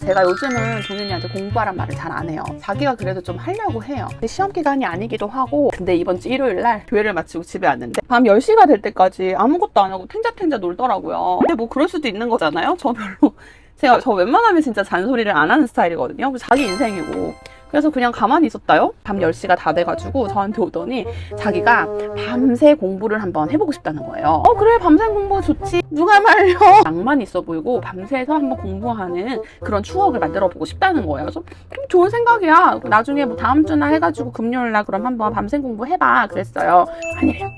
제가 요즘은 동현이한테 공부하란 말을 잘 안 해요. 자기가 그래도 좀 하려고 해요. 시험 기간이 아니기도 하고 근데 이번 주 일요일 날 교회를 마치고 집에 왔는데 밤 10시가 될 때까지 아무것도 안 하고 탱자탱자 놀더라고요. 근데 뭐 그럴 수도 있는 거잖아요. 저 별로 제가 저 웬만하면 진짜 잔소리를 안 하는 스타일이거든요. 자기 인생이고. 그래서 그냥 가만히 있었다요. 밤 10시가 다 돼가지고 저한테 오더니 자기가 밤새 공부를 한번 해보고 싶다는 거예요. 어, 그래, 밤새 공부 좋지. 누가 말려. 낭만 있어 보이고 밤새서 한번 공부하는 그런 추억을 만들어 보고 싶다는 거예요. 그래서 음, 좋은 생각이야. 나중에 뭐 다음 주나 해가지고 금요일 날 그럼 한번 밤새 공부해봐. 그랬어요. 아니래요.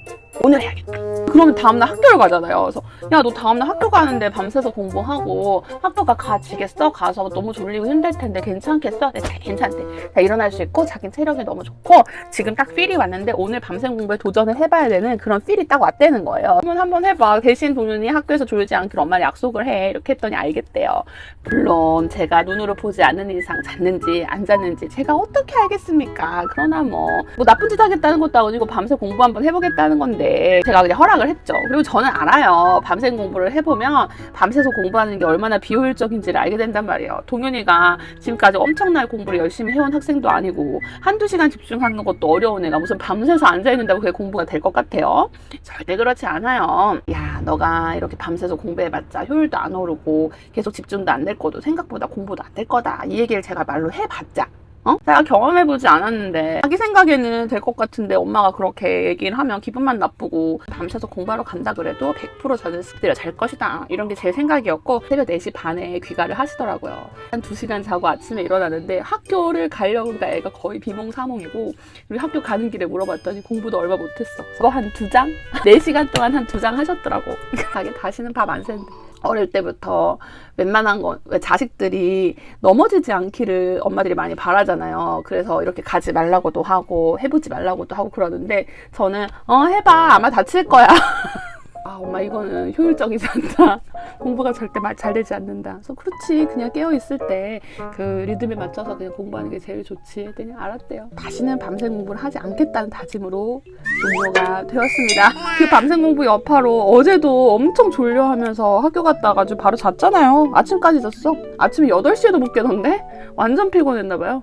오늘 해야겠다. 그러면 다음날 학교를 가잖아요. 그래서 야, 너 다음날 학교 가는데 밤새서 공부하고 학교가 가지겠어? 가서 너무 졸리고 힘들 텐데 괜찮겠어? 네, 잘 괜찮대. 자, 일어날 수 있고 자기 체력이 너무 좋고 지금 딱 필이 왔는데 오늘 밤새 공부에 도전을 해봐야 되는 그런 필이 딱 왔다는 거예요. 한번 한번 해봐. 대신 동윤이 학교에서 졸지 않기로 엄마랑 약속을 해. 이렇게 했더니 알겠대요. 물론 제가 눈으로 보지 않는 이상 잤는지 안 잤는지 제가 어떻게 알겠습니까? 그러나 뭐, 뭐 나쁜 짓 하겠다는 것도 아니고 밤새 공부 한번 해보겠다는 건데 제가 그냥 허락을 했죠. 그리고 저는 알아요. 밤새 공부를 해보면 밤새서 공부하는 게 얼마나 비효율적인지를 알게 된단 말이에요. 동현이가 지금까지 엄청나게 공부를 열심히 해온 학생도 아니고 한두 시간 집중하는 것도 어려운 애가 무슨 밤새서 앉아있는다고 그게 공부가 될 것 같아요? 절대 그렇지 않아요. 야, 너가 이렇게 밤새서 공부해봤자 효율도 안 오르고 계속 집중도 안 될 거도 생각보다 공부도 안 될 거다. 이 얘기를 제가 말로 해봤자. 어? 제가 경험해보지 않았는데 자기 생각에는 될 것 같은데 엄마가 그렇게 얘기를 하면 기분만 나쁘고 밤새서 공부하러 간다 그래도 100% 저는 습대로 잘 것이다. 이런 게 제 생각이었고 새벽 4시 반에 귀가를 하시더라고요. 한 2시간 자고 아침에 일어나는데 학교를 가려고 그러니까 애가 거의 비몽사몽이고 그리고 학교 가는 길에 물어봤더니 공부도 얼마 못했어. 그거 한 두 장? 4시간 동안 한 두 장 하셨더라고. 자기 다시는 밥안 새는데 어릴 때부터 웬만한 거, 왜 자식들이 넘어지지 않기를 엄마들이 많이 바라잖아요. 그래서 이렇게 가지 말라고도 하고, 해보지 말라고도 하고 그러는데, 저는, 어, 해봐. 아마 다칠 거야. 아, 엄마, 이거는 효율적이지 않다. 공부가 절대 말잘 되지 않는다. 그래서 그렇지. 그냥 깨어있을 때 그 리듬에 맞춰서 그냥 공부하는 게 제일 좋지. 했더니 알았대요. 다시는 밤새 공부를 하지 않겠다는 다짐으로 종료가 되었습니다. 그 밤새 공부 여파로 어제도 엄청 졸려 하면서 학교 갔다 와가지고 바로 잤잖아요. 아침까지 잤어. 아침에 8시에도 못 깨던데? 완전 피곤했나봐요.